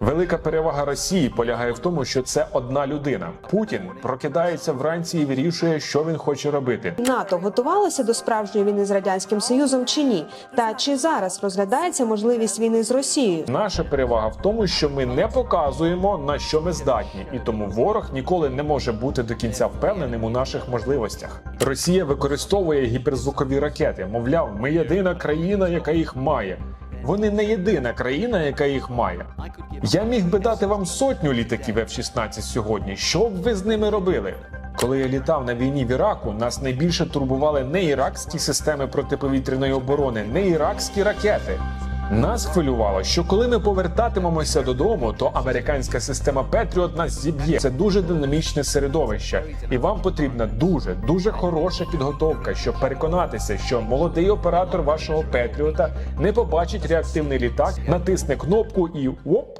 Велика перевага Росії полягає в тому, що це одна людина. Путін прокидається вранці і вирішує, що він хоче робити. НАТО готувалося до справжньої війни з радянським союзом чи ні? Та чи зараз розглядається можливість війни з Росією? Наша перевага в тому, що ми не показуємо на що ми здатні, і тому ворог ніколи не може бути до кінця впевненим у наших можливостях. Росія використовує гіперзвукові ракети. Мовляв, ми єдина країна, яка їх має. Вони не єдина країна, яка їх має. Я міг би дати вам сотню літаків F-16 сьогодні. Що б ви з ними робили? Коли я літав на війні в Іраку, нас найбільше турбували не іракські системи протиповітряної оборони, не іракські ракети. Нас хвилювало, що коли ми повертатимемося додому, то американська система Петріот нас зіб'є. Це дуже динамічне середовище, і вам потрібна дуже дуже хороша підготовка, щоб переконатися, що молодий оператор вашого Петріота не побачить реактивний літак, натисне кнопку і оп,